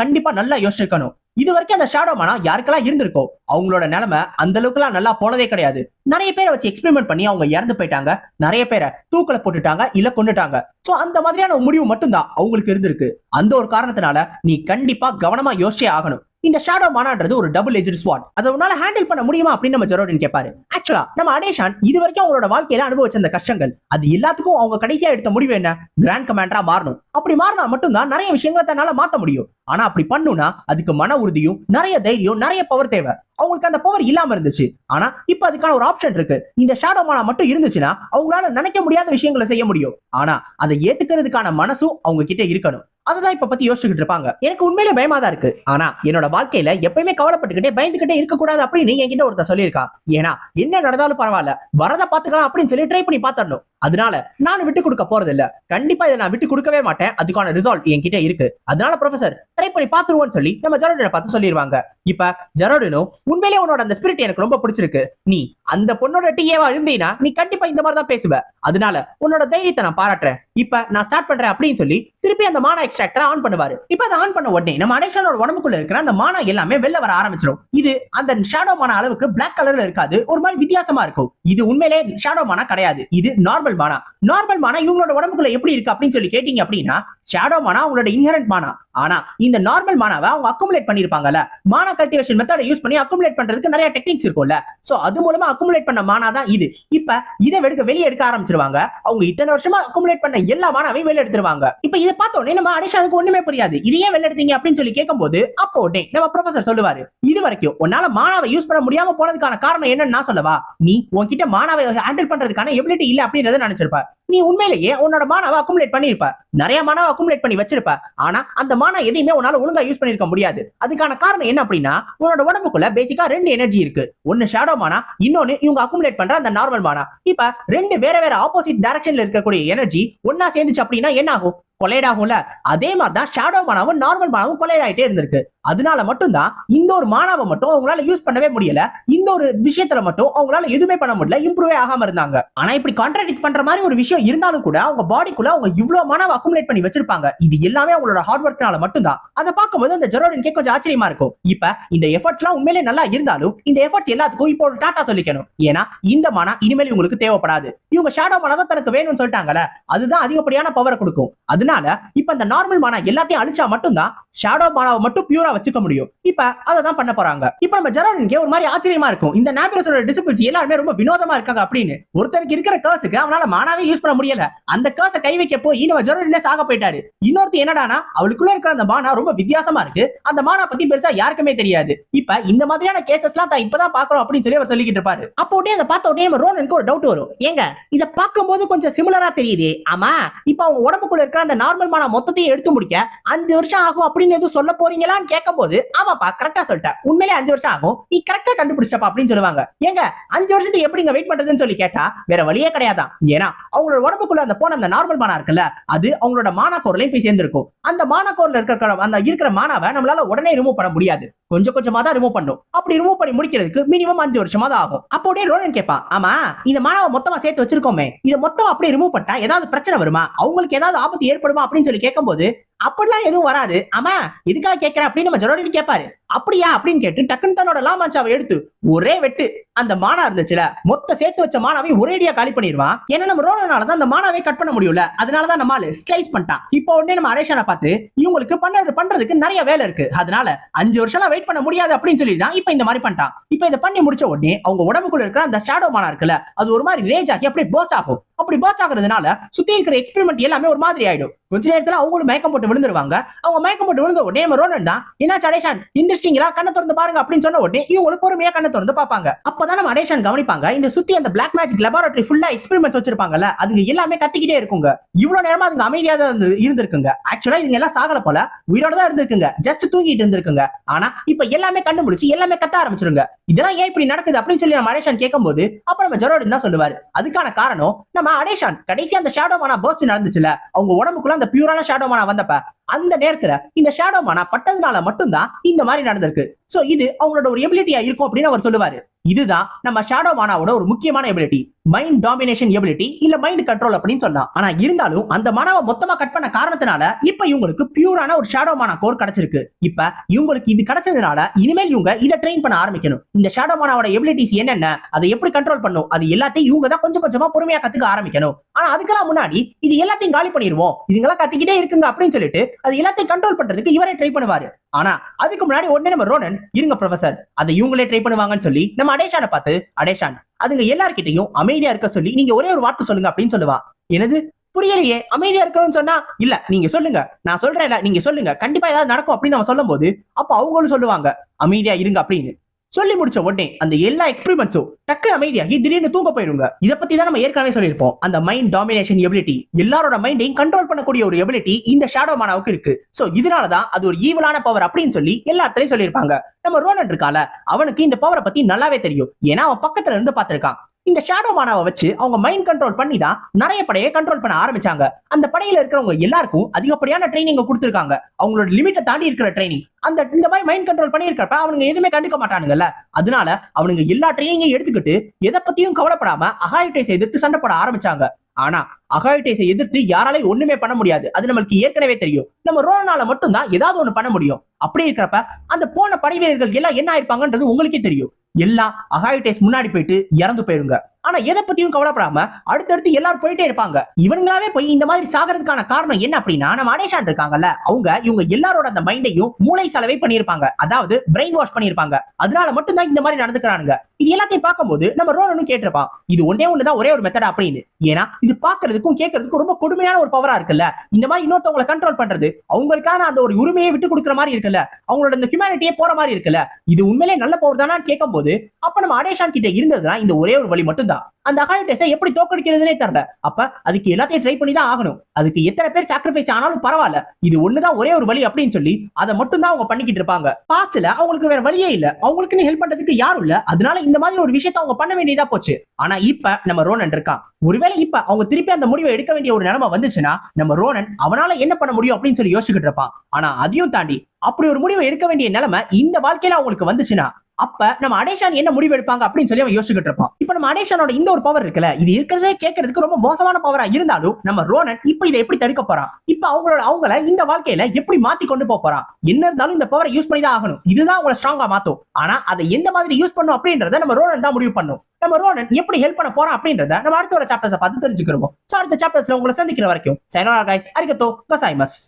கண்டிப்பா நல்லா யோசிச்சிருக்கணும் இது வரைக்கும் அந்த ஷேடோ மானா யாருக்கெல்லாம் இருந்திருக்கோ அவங்களோட நிலைமை அந்த அளவுக்குலாம் நல்லா போனதே கிடையாது. நிறைய பேரை வச்சு எக்ஸ்பெரிமெண்ட் பண்ணி அவங்க இறந்து போயிட்டாங்க. நிறைய பேரை தூக்கல போட்டுட்டாங்க இல்ல கொண்டுட்டாங்க சோ அந்த மாதிரியான முடிவு மட்டும்தான் அவங்களுக்கு இருந்திருக்கு. அந்த ஒரு காரணத்தினால நீ கண்டிப்பா கவனமா யோசிச்சே ஆகணும். இந்த ஷேடோ மானான்றது ஒரு டபுள் எஜ் ஸ்வாட் அதை உன்னால ஹேண்டில் பண்ண முடியுமா அப்படின்னு நம்ம ஜெரோடின் கேட்பாரு ஆக்சுவலா நம்ம அடேஷான் இது வரைக்கும் அவங்களோட வாழ்க்கையில அனுபவிச்ச அந்த கஷ்டங்கள். அது எல்லாத்துக்கும் அவங்க கடைசியா எடுத்த முடிவு என்ன? கிராண்ட் கமாண்டரா மாறணும். அப்படி மாறினா மட்டும்தான் நிறைய விஷயங்களை தன்னால மாத்த முடியும். ஆனா அப்படி பண்ணுனா அதுக்கு மன உறுதியும் நிறைய தைரியம் நிறைய பவர் தேவை. அவங்களுக்கு அந்த பவர் இல்லாம இருந்துச்சு. ஆனா இப்ப அதுக்கான ஒரு ஆப்ஷன் இருக்கு. இந்த ஷேடோ மானா மட்டும் இருந்துச்சுன்னா அவங்களால நினைக்க முடியாத விஷயங்களை செய்ய முடியும். ஆனா அதை ஏத்துக்கிறதுக்கான மனசும் அவங்க கிட்ட இருக்கணும். அதுதான் இப்ப பத்தி யோசிச்சுக்கிட்டு இருப்பாங்க. எனக்கு உண்மையில பயமா தான் இருக்கு. ஆனா என்னோட வாழ்க்கையில எப்பயுமே கவலைப்பட்டுக்கிட்டே பயந்துகிட்டே இருக்க கூடாது அப்படின்னு என்கிட்ட ஒருத்தர் சொல்லியிருக்கா ஏன்னா என்ன நடந்தாலும் பரவாயில்ல. வரத பாத்துக்கலாம் அப்படின்னு சொல்லி ட்ரை பண்ணி பாத்தரணும் அதனால நான் விட்டு கொடுக்க போறது இல்ல கண்டிப்பா இதை நான் விட்டு கொடுக்கவே மாட்டேன். அதுக்கான ரிசல்ட் என்கிட்ட இருக்கு. அதனால ப்ரொஃபசர் ட்ரை பண்ணி பாத்துருவோம்னு சொல்லி நம்ம ஜெரோடினை பார்த்து சொல்லிடுவாங்க இப்ப ஜெரோடினோ உண்மையிலே உன்னோட அந்த ஸ்பிரிட் எனக்கு ரொம்ப பிடிச்சிருக்கு. நீ அந்த பொண்ணோட டீயேவா இருந்தீனா நீ கண்டிப்பா இந்த மாதிரி தான் பேசுவ. அதனால உன்னோட தைரியத்தை நான் பாராட்டுறேன். இப்ப நான் ஸ்டார்ட் பண்றேன் அப்படின்னு சொல்லி திருப்பி அந்த மானா எக்ஸ்ட்ராக்டர் ஆன் பண்ணுவாரு. இப்ப அதை ஆன் பண்ண உடனே நம்ம அடேஷனோட உடம்புக்குள்ள இருக்கிற அந்த மானா எல்லாமே வெளில வர ஆரம்பிச்சிடும் இது அந்த ஷேடோ மானா அளவுக்கு பிளாக் கலர்ல இருக்காது. ஒரு மாதிரி வித்தியாசமா இருக்கும். இது உண்மையிலே ஷேடோ மானா கிடையாது. இது நார்மல் மானா நார்மல் மானா இவங்களோட உடம்புக்குள்ள எப்படி இருக்கு அப்படின்னு சொல்லி கேட்டீங்க அப்படின்னா ஷேடோ மானா அவங்களோட இன்ஹரண்ட் மானா ஆனா இந்த நார்மல் மானாவை அவங்க அக்குமுலேட் பண்ணிருப்பாங்கல்ல மானா கல்டிவேஷன் மெத்தடை யூஸ் பண்ணி அக்குமுலேட் பண்றதுக்கு நிறைய டெக்னிக்ஸ் இருக்கும்ல. சோ அது மூலமா அக்குமுலேட் பண்ண மானா தான் இது. இப்ப இதை எடுக்க வெளியே எடுக்க ஆரம்பிச்சிருவாங்க. அவங்க இத்தனை வருஷமா அக்குமுலேட் பண்ண எல்லா மானாவையும் வெளியே எடுத்துருவாங்க. இப்ப இதை பார்த்த உடனே நம்ம அடிஷனுக்கு ஒண்ணுமே புரியாது. இது ஏன் வெளில எடுத்தீங்க அப்படின்னு சொல்லி கேட்கும்போது அப்போ உடனே நம்ம ப்ரொஃபசர் சொல்லுவாரு இது வரைக்கும் உன்னால மானாவை யூஸ் பண்ண முடியாம போனதுக்கான காரணம் என்னன்னு நான் சொல்லவா? நீ உன்கிட்ட மானாவை ஹேண்டில் பண்றதுக்கான எபிலிட்டி இல்ல அப்படின்றத நினைச்சிருப்ப. நீ உண்மையிலேயே உன்னோட மானாவை அக்குமுலேட் பண்ணிருப்ப நிறைய மானம் அக்குமுலேட் பண்ணி வச்சிருப்ப. ஆனா அந்த மானம் எதையுமே உன்னால ஒழுங்கா யூஸ் பண்ணிருக்க முடியாது. அதுக்கான காரணம் என்ன அப்படின்னா உன்னோட உடம்புக்குள்ள பேசிக்கா ரெண்டு எனர்ஜி இருக்கு. ஒன்னு ஷேடோ மானா இன்னொன்னு இவங்க அக்குமுலேட் பண்ற அந்த நார்மல் மானா இப்ப ரெண்டு வேற வேற ஆப்போசிட் டைரக்ஷன்ல இருக்கக்கூடிய எனர்ஜி ஒன்னா சேர்ந்துச்சு அப்படின்னா என்ன ஆகும்? கொலைட் ஆகும்ல அதே மாதிரி தான் ஷேடோ மானாவும் நார்மல் மானாவும் கொலைட் ஆயிட்டே இருந்திருக்கு. அதனால மட்டும்தான் இந்த ஒரு மானாவை மட்டும் அவங்களால யூஸ் பண்ணவே முடியல. இந்த ஒரு விஷயத்துல மட்டும் அவங்களால எதுவுமே பண்ண முடியல. இம்ப்ரூவே ஆகாம இருந்தாங்க. ஆனா இப்படி கான்ட்ராடிக்ட் பண்ற மாதிரி ஒரு விஷயம் இருந்தாலும் கூட அவங்க பாடிக்குள்ள அவங்க இவ்வளவு மானாவை அக்குமுலேட் பண்ணி வச்சிருப்பாங்க. இது எல்லாமே அவங்களோட ஹார்ட் ஒர்க்னால மட்டும்தான். அதை பார்க்கும்போது அந்த ஜெரோடின்கே கொஞ்சம் ஆச்சரியமா இருக்கும். இப்ப இந்த எஃபர்ட்ஸ் எல்லாம் உண்மையிலே நல்லா இருந்தாலும் இந்த எஃபர்ட்ஸ் எல்லாத்துக்கும் இப்போ ஒரு டாட்டா சொல்லிக்கணும். ஏன்னா இந்த மானா இனிமேல் இவங்களுக்கு தேவைப்படாது. இவங்க ஷேடோ மானா தான் தனக்கு வேணும்னு சொல்லிட்டாங்கல்ல. அதுதான் அதிகப்படியான பவரை கொடுக்கும். அதனால இப்ப இந்த நார்மல் மானா எல்லாத்தையும் அழிச்சா மட்டும்தான் ஷேடோ மானாவை மட்டும் பியூரா வச்சுக்க முடியும். இப்ப அதை தான் பண்ண போறாங்க. இப்ப நம்ம ஜெரோடின்கே ஒரு மாதிரி ஆச்சரியமா இருக்கும். இந்த நாபிரஸோட டிசிபிள்ஸ் எல்லாருமே ரொம்ப வினோதமா இருக்காங்க அப்படின்னு. ஒருத்தருக்கு இருக்கிற கேர்ஸுக்கு அவனால மானாவே யூஸ் பண்ண முடியல. அந்த கேர்ஸை கை வைக்க போய் நம்ம ஜெரோடினே சாக போயிட்டாரு. இன்னொருத்தி என்னடானா அவளுக்குள்ள இருக்கிற அந்த மானா ரொம்ப வித்தியாசமா இருக்கு. அந்த மானா பத்தி பெருசா யாருக்குமே தெரியாது. இப்ப இந்த மாதிரியான கேசஸ் எல்லாம் தான் இப்பதான் பாக்குறோம் அப்படின்னு சொல்லி அவர் சொல்லிக்கிட்டு இருப்பாரு. அப்போ உடனே அதை பார்த்த உடனே நம்ம ரோனனுக்கு ஒரு டவுட் வரும். ஏங்க இத பார்க்கும்போது கொஞ்சம் சிமிலரா தெரியுது. ஆமா இப்ப அவங்க உடம்புக்குள்ள இருக்கிற அந்த நார்மல் மானா மொத்தத்தையும் எடுத்து முடிக்க அஞ்சு வருஷம் ஆகும் அப்படி அப்படின்னு எதுவும் சொல்ல போறீங்களான்னு கேட்கும்போது ஆமாப்பா கரெக்டா சொல்லிட்டேன். உண்மையிலே அஞ்சு வருஷம் ஆகும். நீ கரெக்டா கண்டுபிடிச்சப்பா அப்படின்னு சொல்லுவாங்க. ஏங்க அஞ்சு வருஷத்துக்கு எப்படிங்க வெயிட் பண்றதுன்னு சொல்லி கேட்டா வேற வழியே கிடையாதான் ஏன்னா அவங்களோட உடம்புக்குள்ள அந்த போன அந்த நார்மல் மானா இருக்குல்ல அது அவங்களோட மானா போய் சேர்ந்திருக்கும். அந்த மானாக்கோர்ல இருக்கிற அந்த இருக்கிற மானாவை நம்மளால உடனே ரிமூவ் பண்ண முடியாது. கொஞ்சம் கொஞ்சமா தான் ரிமூவ் பண்ணும். அப்படி ரிமூவ் பண்ணி முடிக்கிறதுக்கு மினிமம் அஞ்சு வருஷமா தான் ஆகும். அப்படியே ரோலன் கேட்பான் ஆமா இந்த மாணவ மொத்தமா சேர்த்து வச்சிருக்கோமே இதை மொத்தம் அப்படியே ரிமூவ் பண்ணிட்டா ஏதாவது பிரச்சனை வருமா? அவங்களுக்கு ஏதாவது ஆபத்து ஏற்படுமா அப்படின்னு சொல்லி கேட்கும்போது அப்படிலாம் எதுவும் வராது. ஆமா இதுக்காக கேட்கற அப்படின்னு நம்ம ஜெரோடின் கேட்பாரு அப்படியா அப்படின்னு கேட்டு டக்குன்னு தன்னோட லாமாச்சாவை எடுத்து ஒரே வெட்டு. அந்த மானா இருந்துச்சுல மொத்த சேர்த்து வச்ச மானாவை ஒரேடியா காலி பண்ணிடுவான். ஏன்னா நம்ம ரோலனால தான் அந்த மானாவை கட் பண்ண முடியல அதனாலதான் நம்ம ஆளு ஸ்லைஸ் பண்ணிட்டான். இப்போ உடனே நம்ம அரேஷனை பார்த்து இவங்களுக்கு பண்ண பண்றதுக்கு நிறைய வேலை இருக்கு. அதனால அஞ்சு வருஷம் வெயிட் பண்ண முடியாது அப்படின்னு சொல்லி தான் இப்போ இந்த மாதிரி பண்ணிட்டான். இப்போ இதை பண்ணி முடிச்ச உடனே அவங்க உடம்புக்குள்ள இருக்கிற அந்த ஷேடோ மானா இருக்குல்ல அது ஒரு மாதிரி ரேஜ் ஆகி அப்படியே போஸ்ட் ஆகும். அப்படி போஸ்ட் ஆகுறதுனால சுத்தி இருக்கிற எக்ஸ்பெரிமெண்ட் எல்லாமே ஒரு மாதிரி ஆயிடும். கொஞ்ச நேரத்துல அவங்களும் மயக்கம் போட்டு விழுந்துருவாங்க. அவங்க மயக்கம் போட்டு விழுந்த உடனே நம்ம ரோலன் தான் என்ன அடேஷன் இந்திருஷ்டிங்களா கண்ணை திறந்து பாருங்க அப்படின்னு சொன்ன உடனே இவங்களுக்கு பொறுமையா கண்ணை திறந்து பார்ப்பாங்க. அப்பதான் நம்ம அடேஷன் கவனிப்பாங்க. இந்த சுத்தி அந்த பிளாக் மேஜிக் லெபார்டரி ஃபுல்லா எக்ஸ்பெரிமெண்ட்ஸ் வச்சிருப்பாங்கல்ல அதுங்க எல்லாமே கத்திக்கிட்டே இருக்குங்க. இவ்வளவு நேரமா அதுங்க அமைதியா தான் இருந்திருக்குங்க. ஆக்சுவலா இதுங்க எல்லாம் சாகல போல உயிரோட தான் இருந்திருக்குங்க. ஜஸ்ட் தூங்கிட்டு இருந்திருக்குங்க. ஆனா இப்ப எல்லாமே கண்டுபிடிச்சு எல்லாமே கத்த ஆரம்பிச்சிருங்க. இதெல்லாம் ஏன் இப்படி நடக்குது அப்படின்னு சொல்லி நம்ம அடேஷன் கேட்கும்போது அப்ப நம்ம ஜெரோடின் தான் சொல்லுவாரு. அதுக்கான காரணம் நம்ம அடேஷான் கடைசி அந்த ஷேடோ மானா பர்ஸ்ட் நடந்துச்சுல அவங்க உடம்புக்குள்ள அந்த பியூரான ஷேடோ மானா வந்தப்ப அந்த நேரத்துல இந்த ஷேடோ மானா பட்டதுனால மட்டும்தான் இந்த மாதிரி நடந்திருக்கு. சோ இது அவங்களோட ஒரு எபிலிட்டியா இருக்கும் அப்படின்னு அவர் சொல்லுவாரு. இதுதான் நம்ம ஷேடோ மானாவோட ஒரு முக்கியமான எபிலிட்டி மைண்ட் டாமினேஷன் எபிலிட்டி இல்ல மைண்ட் கண்ட்ரோல் அப்படின்னு சொல்லலாம். ஆனா இருந்தாலும் அந்த மானாவை மொத்தமா கட் பண்ண காரணத்தினால இப்ப இவங்களுக்கு பியூரான ஒரு ஷேடோ மானா கோர் கிடைச்சிருக்கு. இப்ப இவங்களுக்கு இது கிடைச்சதுனால இனிமேல் இவங்க இதை ட்ரெயின் பண்ண ஆரம்பிக்கணும். இந்த ஷேடோ மானாவோட எபிலிட்டிஸ் என்னென்ன அதை எப்படி கண்ட்ரோல் பண்ணும் அது எல்லாத்தையும் இவங்க தான் கொஞ்சம் கொஞ்சமா பொறுமையா கத்துக்க ஆரம்பிக்கணும். ஆனா அதுக்கெல்லாம் முன்னாடி இது எல்லாத்தையும் காலி பண்ணிடுவோம். இதுங்கெல்லாம் கத்திக்கிட்டே இருக்குங்க அப்படின்னு சொல்லிட்டு அது எல்லாத்தையும் கண்ட்ரோல் பண்றதுக்கு இவரே ட்ரை பண்ணுவாரு. ஆனா அதுக்கு முன்னாடி உடனே நம்ம ரோனன் இருங்க ப்ரொஃபசர் அதை இவங்களே ட்ரை பண்ணுவாங்கன்னு சொல்லி நம்ம அடேஷான பார்த்து அடேஷான் அதுங்க எல்லார்கிட்டையும் அமைதியா இருக்க சொல்லி நீங்க ஒரே ஒரு வார்த்தை சொல்லுங்க அப்படின்னு சொல்லுவா. எனது புரியலையே. அமைதியா இருக்கணும்னு சொன்னா இல்ல நீங்க சொல்லுங்க. நான் சொல்றேன்ல நீங்க சொல்லுங்க. கண்டிப்பா ஏதாவது நடக்கும் அப்படின்னு நம்ம சொல்லும் போது அப்ப அவங்களும் சொல்லுவாங்க அமைதியா இருங்க அப்படின்னு. சொல்லி முடிச்ச உடனே அந்த எல்லா எக்ஸ்பெரிமெண்ட்ஸும் டக்கு அமைதியாகி திடீர்னு தூங்க போயிருங்க இத பத்தி தான் நம்ம ஏற்கனவே சொல்லியிருப்போம். அந்த மைண்ட் டாமினேஷன் எபிலிட்டி எல்லாரோட மைண்டையும் கண்ட்ரோல் பண்ணக்கூடிய ஒரு எபிலிட்டி இந்த ஷேடோ மானாவுக்கு இருக்கு. சோ இதனாலதான் அது ஒரு ஈவலான பவர் அப்படின்னு சொல்லி எல்லா இடத்துலயும் சொல்லியிருப்பாங்க. நம்ம ரோனன் இருக்கால அவனுக்கு இந்த பவரை பத்தி நல்லாவே தெரியும். ஏன்னா அவன் பக்கத்துல இருந்து பார்த்திருக்கான். இந்த ஷேடோ மானாவை வச்சு அவங்க மைண்ட் கண்ட்ரோல் பண்ணி தான் நிறைய படையை கண்ட்ரோல் பண்ண ஆரம்பிச்சாங்க. அந்த படையில இருக்கிறவங்க எல்லாருக்கும் அதிகப்படியான ட்ரைனிங் கொடுத்துருக்காங்க. அவங்களோட லிமிட்டை தாண்டி இருக்கிற ட்ரைனிங் அந்த இந்த மாதிரி மைண்ட் கண்ட்ரோல் பண்ணியிருக்கிறப்ப அவனுங்க எதுவுமே கண்டுக்க மாட்டானுங்கல்ல. அதனால அவனுங்க எல்லா ட்ரைனிங்கையும் எடுத்துக்கிட்டு எதை பத்தியும் கவலைப்படாம அகாயிட்டேஸை எதிர்த்து சண்டை போட ஆரம்பிச்சாங்க. ஆனா அகாயிட்டேஸை எதிர்த்து யாராலையும் ஒண்ணுமே பண்ண முடியாது. அது நம்மளுக்கு ஏற்கனவே தெரியும். நம்ம ரோனால மட்டும்தான் ஏதாவது ஒண்ணு பண்ண முடியும். அப்படி இருக்கிறப்ப அந்த போன படை வீரர்கள் எல்லாம் என்ன ஆயிருப்பாங்கன்றது உங்களுக்கே தெரியும். எல்லாம் அகாயிட்டைஸ் முன்னாடி போயிட்டு இறந்து போயிருங்க. ஆனா எதை பத்தியும் கவலைப்படாம அடுத்தடுத்து எல்லாரும் போயிட்டே இருப்பாங்க. இவனுங்களாவே போய் இந்த மாதிரி சாகிறதுக்கான காரணம் என்ன அப்படின்னா நம்ம அடேஷான் இருக்காங்கல்ல அவங்க இவங்க எல்லாரோட அந்த மைண்டையும் மூளை சலவை பண்ணியிருப்பாங்க. அதாவது பிரெயின் வாஷ் பண்ணியிருப்பாங்க. அதனால மட்டும்தான் இந்த மாதிரி நடந்துக்கிறானுங்க. இது எல்லாத்தையும் பார்க்கும்போது நம்ம ரோனனும் கேட்டிருப்பான் இது ஒன்னே ஒண்ணுதான் ஒரே ஒரு மெத்தட் அப்படின்னு. ஏன்னா இது பாக்குறதுக்கும் கேட்கறதுக்கும் ரொம்ப கொடுமையான ஒரு பவரா இருக்குல்ல. இந்த மாதிரி இன்னொருத்தவங்களை கண்ட்ரோல் பண்றது அவங்களுக்கான அந்த ஒரு உரிமையை விட்டு கொடுக்குற மாதிரி இருக்குல்ல. அவங்களோட இந்த ஹியூமனிட்டியே போற மாதிரி இருக்குல்ல. இது உண்மையிலே நல்ல பவர் தானா கேட்கும் போது அப்ப நம்ம அடேஷான் கிட்ட இருந்ததுன்னா இந்த ஒரே ஒரு வழி மட்டும் இருந்தா அந்த அகாயிட்டஸை எப்படி தோக்கடிக்கிறதுனே தெரியல. அப்ப அதுக்கு எல்லாத்தையும் ட்ரை பண்ணி தான் ஆகணும். அதுக்கு எத்தனை பேர் சாக்ரிஃபைஸ் ஆனாலும் பரவாயில்ல. இது ஒண்ணுதான் ஒரே ஒரு வழி அப்படின்னு சொல்லி அதை மட்டும் தான் அவங்க பண்ணிக்கிட்டு இருப்பாங்க. பாஸ்ட்ல அவங்களுக்கு வேற வழியே இல்ல. அவங்களுக்குன்னு ஹெல்ப் பண்றதுக்கு யாரும் இல்ல. அதனால இந்த மாதிரி ஒரு விஷயத்த அவங்க பண்ண வேண்டியதா போச்சு. ஆனா இப்ப நம்ம ரோனன் இருக்கான். ஒருவேளை இப்ப அவங்க திருப்பி அந்த முடிவை எடுக்க வேண்டிய ஒரு நிலைமை வந்துச்சுன்னா நம்ம ரோனன் அவனால என்ன பண்ண முடியும் அப்படின்னு சொல்லி யோசிச்சுக்கிட்டு இருப்பான். ஆனா அதையும் தாண்டி அப்படி ஒரு முடிவை எடுக்க வேண்டிய நிலைமை இந்த வாழ்க்கையில அவங்களுக்கு வந்துச்சுன்னா அப்ப நம்ம அடேஷான் என்ன முடிவு எடுப்பாங்க அப்படின்னு சொல்லி அவன் யோசிச்சுட்டு இருப்பான். இப்ப நம்ம அடேஷானோட இந்த ஒரு பவர் இருக்குல்ல இது இருக்கிறதே கேட்கறதுக்கு ரொம்ப மோசமான பவரா இருந்தாலும் நம்ம ரோனன் இப்ப இதை எப்படி தடுக்க போறான்? இப்ப அவங்களோட அவங்கள இந்த வாழ்க்கையில எப்படி மாத்தி கொண்டு போக போறான்? என்ன இருந்தாலும் இந்த பவரை யூஸ் பண்ணி தான் ஆகணும். இதுதான் அவங்களை ஸ்ட்ராங்கா மாத்தும். ஆனா அதை எந்த மாதிரி யூஸ் பண்ணும் அப்படின்றத நம்ம ரோனன் தான் முடிவு பண்ணும். நம்ம ரோனன் எப்படி ஹெல்ப் பண்ண போறான் அப்படின்றத நம்ம அடுத்த ஒரு சாப்டர்ஸ் பார்த்து தெரிஞ்சுக்கிறோம் சோ அடுத்த சாப்டர்ஸ்ல உங்களை சந்திக்கிற வரைக்கும் சைனோரா கைஸ் அரிகத்தோ கசாய்மஸ்